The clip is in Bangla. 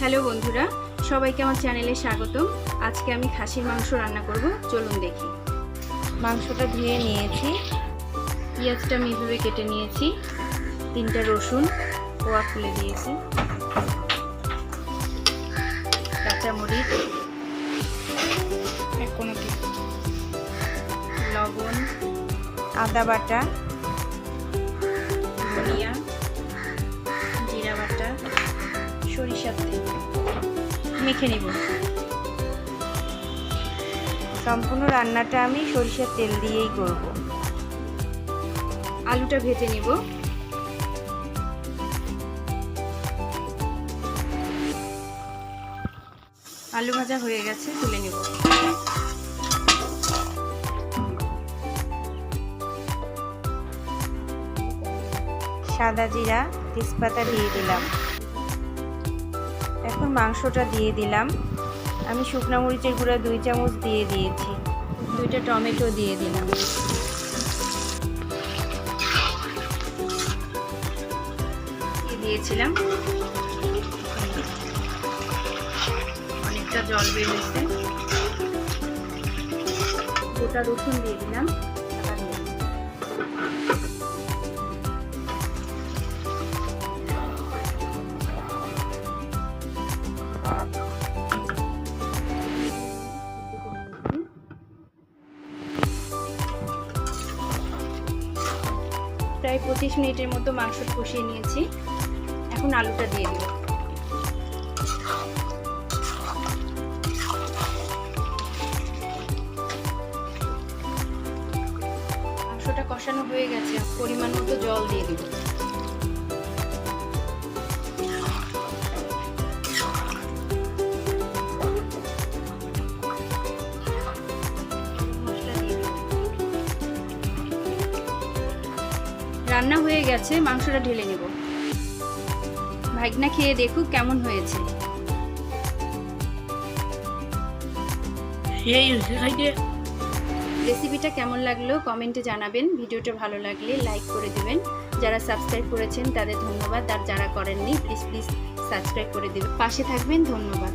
হ্যালো বন্ধুরা, সবাইকে আমার চ্যানেলে স্বাগতম। আজকে আমি খাসির মাংস রান্না করব, চলুন দেখি। মাংসটা ধুয়ে নিয়েছি, পেঁয়াজটা আমি এভাবে কেটে নিয়েছি, তিনটা রসুন, কোয়া খুলে দিয়েছি, কাঁচামরিচ লবণ, আদা বাটা, ধনিয়া মেখে নিব। সম্পূর্ণ রান্নাটা আমি সরিষার তেল দিয়েই করব। আলুটা ভেজে নিব। আলু ভাজা হয়ে গেছে, তুলে নিব। সাদা জিরা, তেজপাতা দিয়ে দিলাম। এখন মাংসটা দিয়ে দিলাম। আমি শুকনো মরিচের গুঁড়া দুই চামচ দিয়ে দিয়েছি। দুইটা টমেটো দিয়ে দিলাম। দিয়েছিলাম। অনেকটা জল বেরিয়েছে গোটা রসুন দিয়ে দিলাম। প্রায় পঁচিশ মিনিটের মতো মাংস কষিয়ে নিয়েছি। এখন আলুটা দিয়ে দিব। মাংসটা কষানো হয়ে গেছে পরিমাণ মতো জল দিয়ে দিব। রান্না হয়ে গেছে মাংসটা ঢেলে নেব। ভাগনা খেয়ে দেখুক কেমন হয়েছে। রেসিপিটা কেমন লাগল কমেন্টে জানাবেন। ভিডিওটা ভালো লাগলে লাইক করে দেবেন। যারা সাবস্ক্রাইব করেছেন তাদের ধন্যবাদ। আর যারা করেননি প্লিজ প্লিজ সাবস্ক্রাইব করে দেবেন। পাশে থাকবেন ধন্যবাদ।